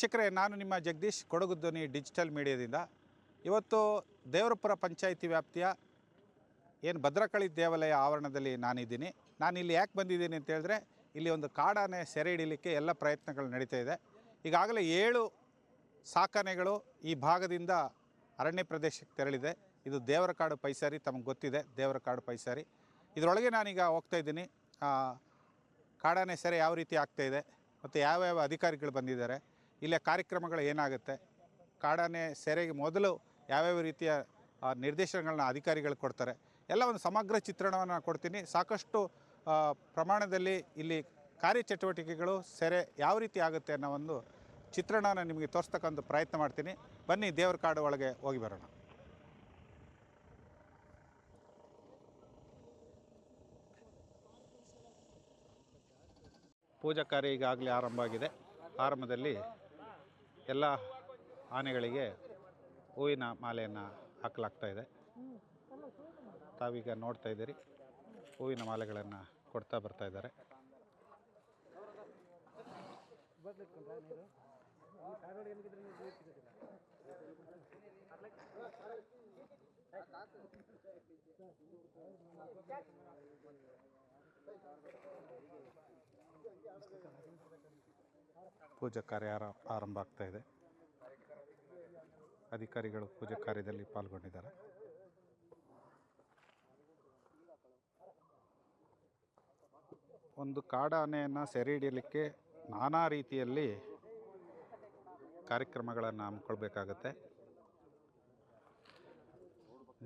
ವೀಕ್ಷಕರೇ, ನಾನು ನಿಮ್ಮ ಜಗದೀಶ್ ಕೊಡಗುದ್ದನಿ ಡಿಜಿಟಲ್ ಮೀಡಿಯಾದಿಂದ. ಇವತ್ತು ದೇವರಪುರ ಪಂಚಾಯಿತಿ ವ್ಯಾಪ್ತಿಯ ಏನು ಭದ್ರಕಳಿ ದೇವಾಲಯ ಆವರಣದಲ್ಲಿ ನಾನಿದ್ದೀನಿ. ನಾನು ಇಲ್ಲಿ ಯಾಕೆ ಬಂದಿದ್ದೀನಿ ಅಂತ ಹೇಳಿದ್ರೆ, ಇಲ್ಲಿ ಒಂದು ಕಾಡಾನೆ ಸೆರೆ ಹಿಡಿಲಿಕ್ಕೆ ಎಲ್ಲ ಪ್ರಯತ್ನಗಳು ನಡೀತಾ ಇದೆ. ಈಗಾಗಲೇ ಏಳು ಸಾಕಾನೆಗಳು ಈ ಭಾಗದಿಂದ ಅರಣ್ಯ ಪ್ರದೇಶಕ್ಕೆ ತೆರಳಿದೆ. ಇದು ದೇವರ ಕಾಡು ಪೈಸಾರಿ, ತಮಗೆ ಗೊತ್ತಿದೆ, ದೇವರ ಕಾಡು ಪೈಸಾರಿ. ಇದರೊಳಗೆ ನಾನೀಗ ಹೋಗ್ತಾ ಇದ್ದೀನಿ. ಕಾಡಾನೆ ಸೆರೆ ಯಾವ ರೀತಿ ಆಗ್ತಾ ಇದೆ, ಮತ್ತು ಯಾವ್ಯಾವ ಅಧಿಕಾರಿಗಳು ಬಂದಿದ್ದಾರೆ ಇಲ್ಲಿಯ ಕಾರ್ಯಕ್ರಮಗಳು ಏನಾಗುತ್ತೆ? ಕಾಡಾನೆ ಸೆರೆಗೆ ಮೊದಲು ಯಾವ್ಯಾವ ರೀತಿಯ ನಿರ್ದೇಶನಗಳನ್ನ ಅಧಿಕಾರಿಗಳು ಕೊಡ್ತಾರೆ? ಎಲ್ಲ ಒಂದು ಸಮಗ್ರ ಚಿತ್ರಣವನ್ನು ಕೊಡ್ತೀನಿ. ಸಾಕಷ್ಟು ಪ್ರಮಾಣದಲ್ಲಿ ಇಲ್ಲಿ ಕಾರ್ಯಚಟುವಟಿಕೆಗಳು ಸೆರೆ ಯಾವ ರೀತಿ ಆಗುತ್ತೆ ಅನ್ನೋ ಒಂದು ಚಿತ್ರಣನ ನಿಮಗೆ ತೋರಿಸ್ತಕ್ಕಂಥ ಪ್ರಯತ್ನ ಮಾಡ್ತೀನಿ. ಬನ್ನಿ, ದೇವರ ಕಾಡು ಒಳಗೆ ಹೋಗಿ ಬರೋಣ. ಪೂಜಾ ಕಾರ್ಯ ಈಗಾಗಲೇ ಆರಂಭ ಆಗಿದೆ. ಆರಂಭದಲ್ಲಿ ಎಲ್ಲ ಆನೆಗಳಿಗೆ ಹೂವಿನ ಮಾಲೆಯನ್ನು ಹಾಕಲಾಗ್ತಾ ಇದೆ. ತಾವೀಗ ನೋಡ್ತಾ ಇದ್ದೀರಿ ಹೂವಿನ ಮಾಲೆಗಳನ್ನು ಕೊಡ್ತಾ ಬರ್ತಾ ಇದ್ದಾರೆ. ಪೂಜಾ ಕಾರ್ಯ ಆರಂಭ ಆಗ್ತಾ ಇದೆ. ಅಧಿಕಾರಿಗಳು ಪೂಜಾ ಕಾರ್ಯದಲ್ಲಿ ಪಾಲ್ಗೊಂಡಿದ್ದಾರೆ. ಒಂದು ಕಾಡಾನೆಯನ್ನು ಸೆರೆ ಹಿಡಿಯಲಿಕ್ಕೆ ನಾನಾ ರೀತಿಯಲ್ಲಿ ಕಾರ್ಯಕ್ರಮಗಳನ್ನು ಹಮ್ಮಿಕೊಳ್ಬೇಕಾಗತ್ತೆ.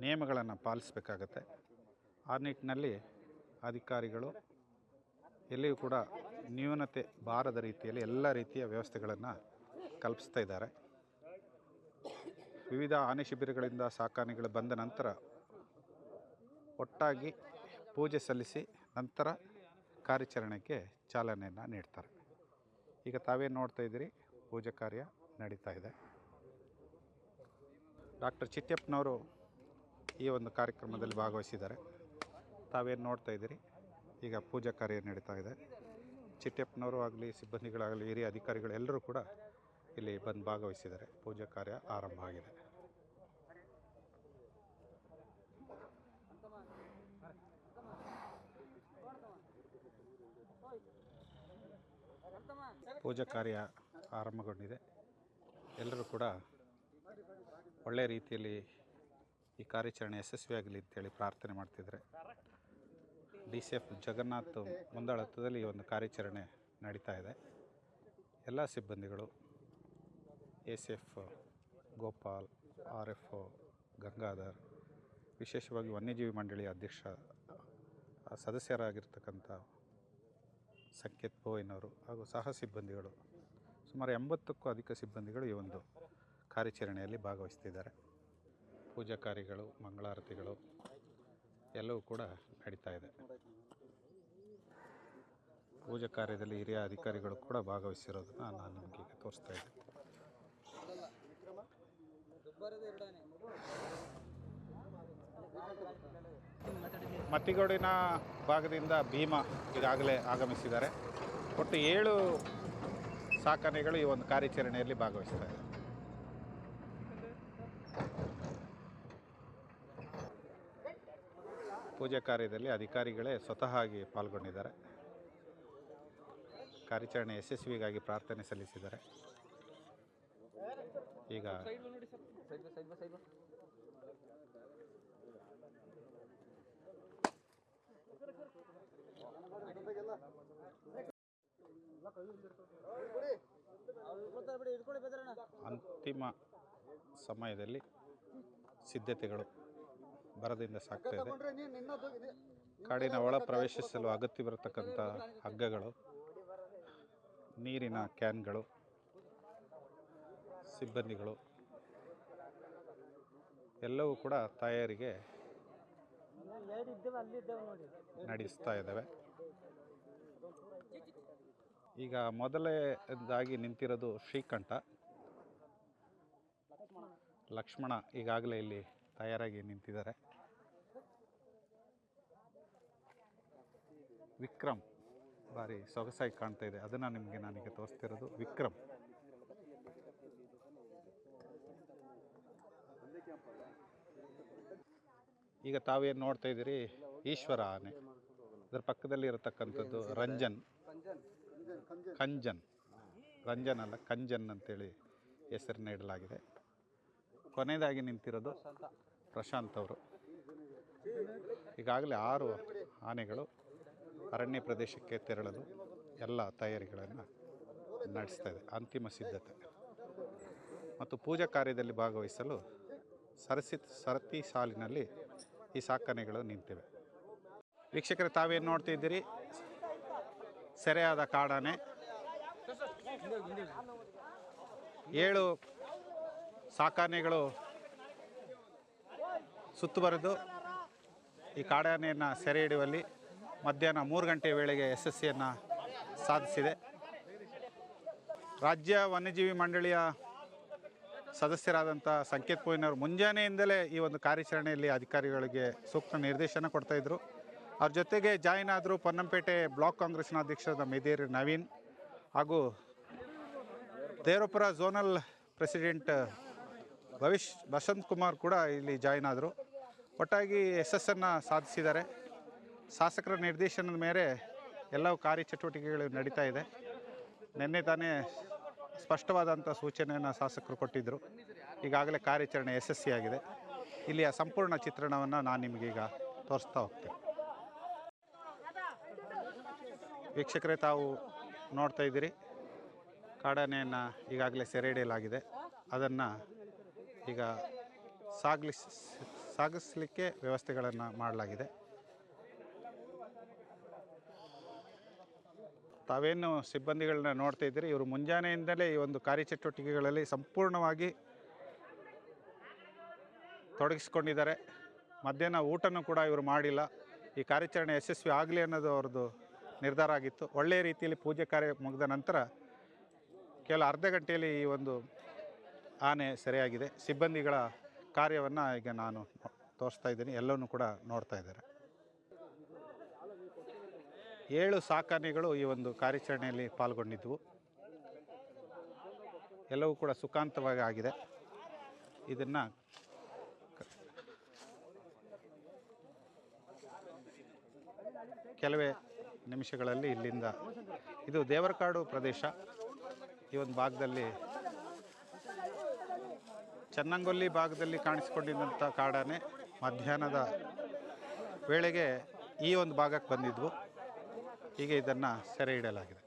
ನಿಯಮಗಳನ್ನು ಪಾಲಿಸಬೇಕಾಗತ್ತೆ. ಆ ನಿಟ್ಟಿನಲ್ಲಿ ಅಧಿಕಾರಿಗಳು ಎಲ್ಲಿಯೂ ಕೂಡ ನ್ಯೂನತೆ ಬಾರದ ರೀತಿಯಲ್ಲಿ ಎಲ್ಲ ರೀತಿಯ ವ್ಯವಸ್ಥೆಗಳನ್ನು ಕಲ್ಪಿಸ್ತಾ ಇದ್ದಾರೆ. ವಿವಿಧ ಆನೆ ಶಿಬಿರಗಳಿಂದ ಸಾಕಾನೆಗಳು ಬಂದ ನಂತರ ಒಟ್ಟಾಗಿ ಪೂಜೆ ಸಲ್ಲಿಸಿ ನಂತರ ಕಾರ್ಯಾಚರಣೆಗೆ ಚಾಲನೆಯನ್ನು ನೀಡ್ತಾರೆ. ಈಗ ತಾವೇನು ನೋಡ್ತಾ ಇದ್ದೀರಿ, ಪೂಜೆ ಕಾರ್ಯ ನಡೀತಾ ಇದೆ. ಡಾಕ್ಟರ್ ಚಿಟ್ಟಪ್ಪನವರು ಈ ಒಂದು ಕಾರ್ಯಕ್ರಮದಲ್ಲಿ ಭಾಗವಹಿಸಿದ್ದಾರೆ. ತಾವೇನು ನೋಡ್ತಾ ಇದ್ದೀರಿ, ಈಗ ಪೂಜಾ ಕಾರ್ಯ ನಡೀತಾ ಇದೆ. ಚಿಟ್ಟಪ್ಪನವರು ಆಗಲಿ, ಸಿಬ್ಬಂದಿಗಳಾಗಲಿ, ಹಿರಿಯ ಅಧಿಕಾರಿಗಳು ಎಲ್ಲರೂ ಕೂಡ ಇಲ್ಲಿ ಬಂದು ಭಾಗವಹಿಸಿದ್ದಾರೆ. ಪೂಜಾ ಕಾರ್ಯ ಆರಂಭ ಆಗಿದೆ. ಪೂಜಾ ಕಾರ್ಯ ಆರಂಭಗೊಂಡಿದೆ. ಎಲ್ಲರೂ ಕೂಡ ಒಳ್ಳೆಯ ರೀತಿಯಲ್ಲಿ ಈ ಕಾರ್ಯಾಚರಣೆ ಯಶಸ್ವಿಯಾಗಲಿ ಅಂತೇಳಿ ಪ್ರಾರ್ಥನೆ ಮಾಡ್ತಿದ್ದಾರೆ. ಡಿ ಸಿ ಎಫ್ ಜಗನ್ನಾಥ್ ಮುಂದಾಳತ್ವದಲ್ಲಿ ಈ ಒಂದು ಕಾರ್ಯಾಚರಣೆ ನಡೀತಾ ಇದೆ. ಎಲ್ಲ ಸಿಬ್ಬಂದಿಗಳು, A C F, Gopal, R F, Gangadhar, ವಿಶೇಷವಾಗಿ ವನ್ಯಜೀವಿ ಮಂಡಳಿಯ ಅಧ್ಯಕ್ಷ ಸದಸ್ಯರಾಗಿರ್ತಕ್ಕಂಥ ಸಂಕೇತ್ ಬೋಯ್ನವರು ಹಾಗೂ ಸಹ ಸಿಬ್ಬಂದಿಗಳು, ಸುಮಾರು ಎಂಬತ್ತಕ್ಕೂ ಅಧಿಕ ಸಿಬ್ಬಂದಿಗಳು ಈ ಒಂದು ಕಾರ್ಯಾಚರಣೆಯಲ್ಲಿ ಭಾಗವಹಿಸ್ತಿದ್ದಾರೆ. ಪೂಜಾ ಕಾರ್ಯಗಳು ಮಂಗಳಾರತಿಗಳು ಎಲ್ಲವೂ ಕೂಡ ನಡೀತಾ ಇದೆ. ಪೂಜಾ ಕಾರ್ಯದಲ್ಲಿ ಹಿರಿಯ ಅಧಿಕಾರಿಗಳು ಕೂಡ ಭಾಗವಹಿಸಿರೋದನ್ನ ನಾನು ನಿಮಗೆ ಈಗ ತೋರಿಸ್ತಾ ಇದ್ದೀನಿ. ಮತ್ತಿಗೋಡಿನ ಭಾಗದಿಂದ ಭೀಮಾ ಈಗಾಗಲೇ ಆಗಮಿಸಿದ್ದಾರೆ. ಒಟ್ಟು ಏಳು ಸಾಕಾನೆಗಳು ಈ ಒಂದು ಕಾರ್ಯಾಚರಣೆಯಲ್ಲಿ ಭಾಗವಹಿಸ್ತಾ ಇದೆ. ಪೂಜೆ ಕಾರ್ಯದಲ್ಲಿ ಅಧಿಕಾರಿಗಳೇ ಸ್ವತಃ ಆಗಿ ಪಾಲ್ಗೊಂಡಿದ್ದಾರೆ. ಕಾರ್ಯಾಚರಣೆ ಯಶಸ್ವಿಗಾಗಿ ಪ್ರಾರ್ಥನೆ ಸಲ್ಲಿಸಿದ್ದಾರೆ. ಈಗ ಅಂತಿಮ ಸಮಯದಲ್ಲಿ ಸಿದ್ಧತೆಗಳು. ಬರದಿಂದ ಸಾಕ್ತಾ ಇದೆ. ಕಾಡಿನ ಒಳ ಪ್ರವೇಶಿಸಲು ಅಗತ್ಯವಿರತಕ್ಕಂಥ ಹಗ್ಗಗಳು ನೀರಿನ ಕ್ಯಾನ್ಗಳು ಸಿಬ್ಬಂದಿಗಳು ಎಲ್ಲವೂ ಕೂಡ ತಯಾರಿಗೆ ನಡೆಸ್ತಾ ಇದ್ದಾವೆ. ಈಗ ಮೊದಲೇದಾಗಿ ನಿಂತಿರೋದು ಶ್ರೀಕಂಠ. ಲಕ್ಷ್ಮಣ ಈಗಾಗಲೇ ಇಲ್ಲಿ ತಯಾರಾಗಿ ನಿಂತಿದ್ದಾರೆ. ವಿಕ್ರಮ್, ಭಾರಿ ಸೊಗಸಾಗಿ ಕಾಣ್ತಾ ಇದೆ. ಅದನ್ನು ನಿಮಗೆ ನಾನೀಗ ತೋರಿಸ್ತಿರೋದು. ವಿಕ್ರಮ್. ಈಗ ತಾವೇನು ನೋಡ್ತಾ ಇದ್ದೀರಿ? ಈಶ್ವರ ಆನೆ. ಅದರ ಪಕ್ಕದಲ್ಲಿ ಇರತಕ್ಕಂಥದ್ದು ರಂಜನ್. ಕಂಜನ್. ರಂಜನ್ ಅಲ್ಲ, ಕಂಜನ್ ಅಂತೇಳಿ ಹೆಸರನ್ನ ಇಡಲಾಗಿದೆ ಕೊನೆಯದಾಗಿ ನಿಂತಿರೋದು ಪ್ರಶಾಂತ್ ಅವರು. ಈಗಾಗಲೇ ಆರು ಆನೆಗಳು ಅರಣ್ಯ ಪ್ರದೇಶಕ್ಕೆ ತೆರಳಲು ಎಲ್ಲ ತಯಾರಿಗಳನ್ನು ನಡೆಸ್ತಾ ಇದೆ, ಅಂತಿಮ ಸಿದ್ಧತೆ. ಮತ್ತು ಪೂಜಾ ಕಾರ್ಯದಲ್ಲಿ ಭಾಗವಹಿಸಲು ಸರಸಿ ಸರತಿ ಸಾಲಿನಲ್ಲಿ ಈ ಸಾಕನೆಗಳು ನಿಂತಿವೆ. ವೀಕ್ಷಕರೇ, ತಾವೇನು ನೋಡ್ತಿದ್ದೀರಿ ಸೆರೆಯಾದ ಕಾಡಾನೆ. ಏಳು ಸಾಕಾನೆಗಳು ಸುತ್ತುವರೆದು ಈ ಕಾಡಾನೆಯನ್ನು ಸೆರೆ ಹಿಡಿಯುವಲ್ಲಿ ಮಧ್ಯಾಹ್ನ ಮೂರು ಗಂಟೆ ವೇಳೆಗೆ ಯಶಸ್ಸಿಯನ್ನು ಸಾಧಿಸಿದೆ. ರಾಜ್ಯ ವನ್ಯಜೀವಿ ಮಂಡಳಿಯ ಸದಸ್ಯರಾದಂಥ ಸಂಕೇತ್ ಪೋಯಿನವರು ಮುಂಜಾನೆಯಿಂದಲೇ ಈ ಒಂದು ಕಾರ್ಯಾಚರಣೆಯಲ್ಲಿ ಅಧಿಕಾರಿಗಳಿಗೆ ಸೂಕ್ತ ನಿರ್ದೇಶನ ಕೊಡ್ತಾಯಿದ್ರು ಅವ್ರ ಜೊತೆಗೆ ಜಾಯಿನ್ ಆದರು ಪೊನ್ನಂಪೇಟೆ ಬ್ಲಾಕ್ ಕಾಂಗ್ರೆಸ್ನ ಅಧ್ಯಕ್ಷರಾದ ಮೇದೇರಿ ನವೀನ್ ಹಾಗೂ ದೇವರಪುರ ಝೋನಲ್ ಪ್ರೆಸಿಡೆಂಟ್ ಭವಿಷ್ ವಸಂತ್ ಕುಮಾರ್ ಕೂಡ ಇಲ್ಲಿ ಜಾಯ್ನ್ ಆದರು. ಒಟ್ಟಾಗಿ ಯಶಸ್ಸನ್ನು ಸಾಧಿಸಿದ್ದಾರೆ. ಶಾಸಕರ ನಿರ್ದೇಶನದ ಮೇರೆ ಎಲ್ಲವೂ ಕಾರ್ಯಚಟುವಟಿಕೆಗಳು ನಡೀತಾ ಇದೆ. ನಿನ್ನೆ ತಾನೇ ಸ್ಪಷ್ಟವಾದಂಥ ಸೂಚನೆಯನ್ನು ಶಾಸಕರು ಕೊಟ್ಟಿದ್ದರು ಈಗಾಗಲೇ ಕಾರ್ಯಾಚರಣೆ ಯಶಸ್ವಿಯಾಗಿದೆ ಇಲ್ಲಿಯ ಸಂಪೂರ್ಣ ಚಿತ್ರಣವನ್ನು ನಾನು ನಿಮಗೀಗ ತೋರಿಸ್ತಾ ಹೋಗ್ತೇನೆ. ವೀಕ್ಷಕರೇ, ತಾವು ನೋಡ್ತಾ ಇದ್ದೀರಿ. ಕಾಡಾನೆಯನ್ನು ಈಗಾಗಲೇ ಸೆರೆ ಹಿಡಿಯಲಾಗಿದೆ ಅದನ್ನು ಈಗ ಸಾಗ್ಲಿಸ್, ಸಾಗಿಸ್ಲಿಕ್ಕೆ ವ್ಯವಸ್ಥೆಗಳನ್ನು ಮಾಡಲಾಗಿದೆ. ತಾವೇನು ಸಿಬ್ಬಂದಿಗಳನ್ನ ನೋಡ್ತಾ ಇದ್ದೀರಿ? ಇವರು ಮುಂಜಾನೆಯಿಂದಲೇ ಈ ಒಂದು ಕಾರ್ಯಚಟುವಟಿಕೆಗಳಲ್ಲಿ ಸಂಪೂರ್ಣವಾಗಿ ತೊಡಗಿಸ್ಕೊಂಡಿದ್ದಾರೆ. ಮಧ್ಯಾಹ್ನ ಊಟನೂ ಕೂಡ ಇವರು ಮಾಡಿಲ್ಲ. ಈ ಕಾರ್ಯಾಚರಣೆ ಯಶಸ್ವಿ ಆಗಲಿ ಅನ್ನೋದು ಅವ್ರದ್ದು ನಿರ್ಧಾರ ಆಗಿತ್ತು. ಒಳ್ಳೆಯ ರೀತಿಯಲ್ಲಿ ಪೂಜೆ ಕಾರ್ಯ ಮುಗಿದ ನಂತರ ಕೆಲ ಅರ್ಧ ಗಂಟೆಯಲ್ಲಿ ಈ ಒಂದು ಆನೆ ಸರಿಯಾಗಿದೆ. ಸಿಬ್ಬಂದಿಗಳ ಕಾರ್ಯವನ್ನು ಈಗ ನಾನು ತೋರಿಸ್ತಾ ಇದ್ದೀನಿ. ಎಲ್ಲವೂ ಕೂಡ ನೋಡ್ತಾ ಇದ್ದಾರೆ. ಏಳು ಸಾಕಾನೆಗಳು ಈ ಒಂದು ಕಾರ್ಯಾಚರಣೆಯಲ್ಲಿ ಪಾಲ್ಗೊಂಡಿದ್ದವು ಎಲ್ಲವೂ ಕೂಡ ಸುಖಾಂತವಾಗಿ ಆಗಿದೆ. ಇದನ್ನು ಕೆಲವೇ ನಿಮಿಷಗಳಲ್ಲಿ ಇಲ್ಲಿಂದ ಇದು ದೇವರಕಾಡು ಪ್ರದೇಶ. ಈ ಒಂದು ಭಾಗದಲ್ಲಿ ಚನ್ನಂಗೊಲ್ಲಿ ಭಾಗದಲ್ಲಿ ಕಾಣಿಸಿಕೊಂಡಿದ್ದಂಥ ಕಾಡಾನೆ ಮಧ್ಯಾಹ್ನದ ವೇಳೆಗೆ ಈ ಒಂದು ಭಾಗಕ್ಕೆ ಬಂದಿದ್ವು. ಈಗ ಇದನ್ನು ಸೆರೆ ಹಿಡಿಯಲಾಗಿದೆ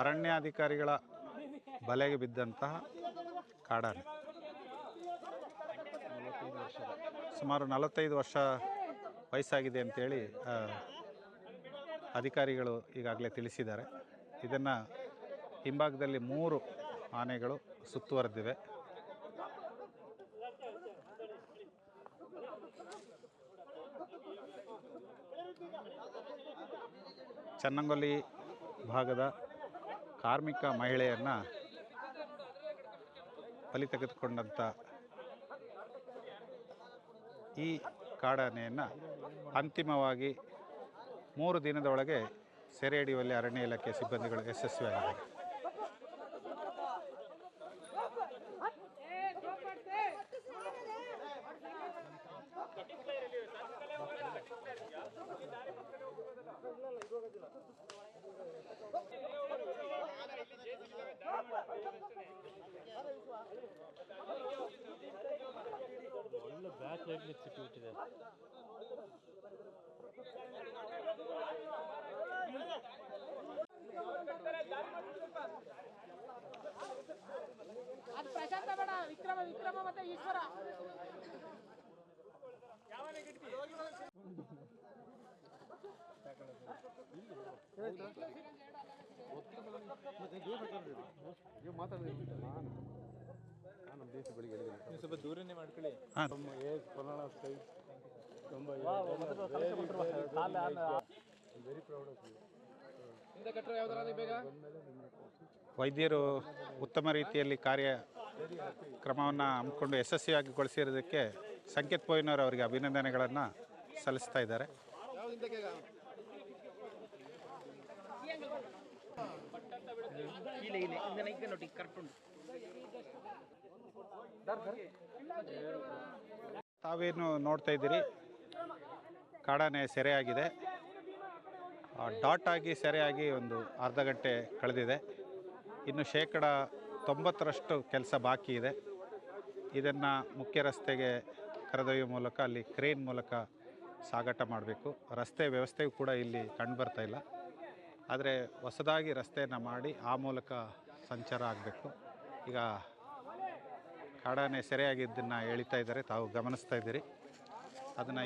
ಅರಣ್ಯಾಧಿಕಾರಿಗಳ ಬಲೆಗೆ ಬಿದ್ದಂತಹ ಕಾಡಾನೆ. ಸುಮಾರು ನಲವತ್ತೈದು ವರ್ಷ ವಯಸ್ಸಾಗಿದೆ ಅಂತೇಳಿ ಅಧಿಕಾರಿಗಳು ಈಗಾಗಲೇ ತಿಳಿಸಿದ್ದಾರೆ. ಇದನ್ನು ಹಿಂಭಾಗದಲ್ಲಿ ಮೂರು ಆನೆಗಳು ಸುತ್ತುವರೆದಿವೆ. ಚನ್ನಂಗೊಲ್ಲಿ ಭಾಗದ ಕಾರ್ಮಿಕ ಮಹಿಳೆಯನ್ನು ಬಲಿ ತೆಗೆದುಕೊಂಡಂಥ ಈ ಕಾಡಾನೆಯನ್ನು ಅಂತಿಮವಾಗಿ ಮೂರು ದಿನದ ಒಳಗೆ ಸೆರೆ ಹಿಡಿಯುವಲ್ಲಿ ಅರಣ್ಯ ಇಲಾಖೆ ಸಿಬ್ಬಂದಿಗಳು ಯಶಸ್ವಿಯಾಗಿದ್ದಾರೆ. ಒಳ್ಳೆ ಬ್ಯಾಕ್ ಲೈಟ್ ಸಿಕ್ಕಿಬಿಟ್ಟಿದೆ. ಅದು ಪ್ರಶಾಂತ ಬೇಡ ವಿಕ್ರಮ ವಿಕ್ರಮ ಮತ್ತೆ ಈಶ್ವರ. ಸ್ವಲ್ಪ ದೂರನೇ ಮಾಡ್ಕೊಳ್ಳಿ. ವೈದ್ಯರು ಉತ್ತಮ ರೀತಿಯಲ್ಲಿ ಕಾರ್ಯ ಕ್ರಮವನ್ನು ಹಮ್ಮಿಕೊಂಡು ಯಶಸ್ವಿಯಾಗಿಗೊಳಿಸಿರೋದಕ್ಕೆ ಸಂಕೇತ್ ಪೋಯಿನವರು ಅವರಿಗೆ ಅಭಿನಂದನೆಗಳನ್ನು ಸಲ್ಲಿಸ್ತಾ ಇದ್ದಾರೆ. ತಾವೇನು ನೋಡ್ತಾ ಇದ್ದೀರಿ? ಕಾಡಾನೆ ಸೆರೆಯಾಗಿದೆ. ಡಾಟ್ ಆಗಿ ಸೆರೆಯಾಗಿ ಒಂದು ಅರ್ಧ ಗಂಟೆ ಕಳೆದಿದೆ. ಇನ್ನು ಶೇಕಡ ತೊಂಬತ್ತರಷ್ಟು ಕೆಲಸ ಬಾಕಿ ಇದೆ. ಇದನ್ನು ಮುಖ್ಯ ರಸ್ತೆಗೆ ಕರೆದೊಯ್ಯುವ ಮೂಲಕ ಅಲ್ಲಿ ಕ್ರೇನ್ ಮೂಲಕ ಸಾಗಾಟ ಮಾಡಬೇಕು. ರಸ್ತೆ ವ್ಯವಸ್ಥೆಯು ಕೂಡ ಇಲ್ಲಿ ಕಂಡುಬರ್ತಾ ಇಲ್ಲ. ಆದರೆ ಹೊಸದಾಗಿ ರಸ್ತೆಯನ್ನು ಮಾಡಿ ಆ ಮೂಲಕ ಸಂಚಾರ ಆಗಬೇಕು. ಈಗ ಕಾಡಾನೆ ಸೆರೆಯಾಗಿದ್ದನ್ನು ಎಳಿತಾ ಇದ್ದಾರೆ. ತಾವು ಗಮನಿಸ್ತಾ ಇದ್ದೀರಿ. ಅದನ್ನು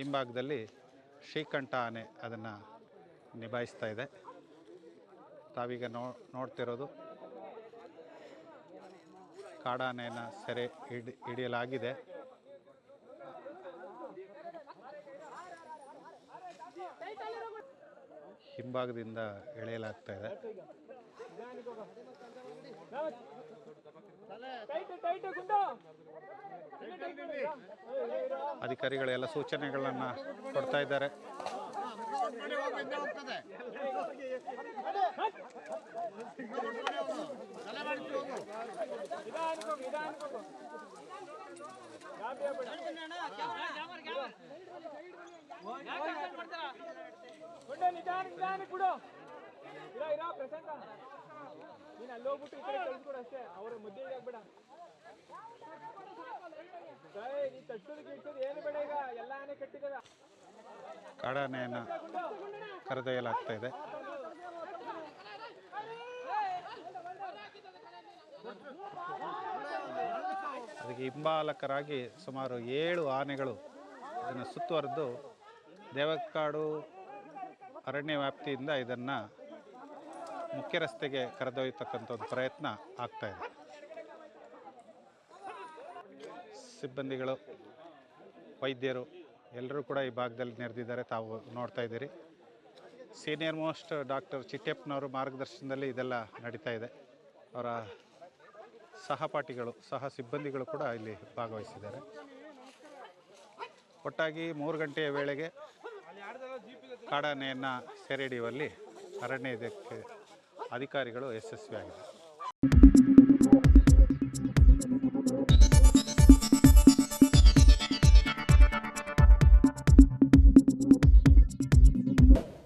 ಹಿಂಭಾಗದಲ್ಲಿ ಶ್ರೀಕಂಠ ಆನೆ ಅದನ್ನು ನಿಭಾಯಿಸ್ತಾ ಇದೆ. ತಾವೀಗ ನೋ ನೋಡ್ತಿರೋದು ಕಾಡಾನೆಯನ್ನು ಸೆರೆ ಹಿಡಿ ಹಿಡಿಯಲಾಗಿದೆ. ಹಿಂಭಾಗದಿಂದ ಎಳೆಯಲಾಗ್ತಾ ಇದೆ. ಅಧಿಕಾರಿಗಳೆಲ್ಲ ಸೂಚನೆಗಳನ್ನು ಕೊಡ್ತಾ ಇದ್ದಾರೆ. ಅಲ್ಲೋಗ್ಬಿಟ್ಟು ಕಳ್ಸ್ಕೊಡು ಅಷ್ಟೇ. ಅವ್ರ ಮದ್ದಿಗೆ ಆಗ್ಬೇಡ ಈಗ ಎಲ್ಲ ಆನೆ ಕಟ್ಟಿದಾರ ಕಾಡಾನೆಯನ್ನು ಕರೆದೊಯ್ಯಲಾಗ್ತಾ ಇದೆ. ಅದಕ್ಕೆ ಹಿಂಬಾಲಕರಾಗಿ ಸುಮಾರು ಏಳು ಆನೆಗಳು ಇದನ್ನು ಸುತ್ತುವರೆದು ದೇವಕ್ಕಾಡು ಅರಣ್ಯ ವ್ಯಾಪ್ತಿಯಿಂದ ಇದನ್ನು ಮುಖ್ಯ ರಸ್ತೆಗೆ ಕರೆದೊಯ್ಯತಕ್ಕಂಥ ಒಂದು ಪ್ರಯತ್ನ ಆಗ್ತಾ ಇದೆ ಸಿಬ್ಬಂದಿಗಳು, ವೈದ್ಯರು ಎಲ್ಲರೂ ಕೂಡ ಈ ಭಾಗದಲ್ಲಿ ನೆರೆದಿದ್ದಾರೆ. ತಾವು ನೋಡ್ತಾ ಇದ್ದೀರಿ. ಸೀನಿಯರ್ ಮೋಸ್ಟ್ ಡಾಕ್ಟರ್ ಚಿಟ್ಟೆಪ್ಪನವರು ಮಾರ್ಗದರ್ಶನದಲ್ಲಿ ಇದೆಲ್ಲ ನಡೀತಾ ಇದೆ. ಅವರ ಸಹಪಾಠಿಗಳು, ಸಹ ಸಿಬ್ಬಂದಿಗಳು ಕೂಡ ಇಲ್ಲಿ ಭಾಗವಹಿಸಿದ್ದಾರೆ. ಒಟ್ಟಾಗಿ ಮೂರು ಗಂಟೆಯ ವೇಳೆಗೆ ಕಾಡಾನೆಯನ್ನು ಸೆರೆ ಹಿಡಿಯುವಲ್ಲಿ ಅರಣ್ಯ ಇದಕ್ಕೆ ಅಧಿಕಾರಿಗಳು ಯಶಸ್ವಿಯಾಗಿದ್ದಾರೆ.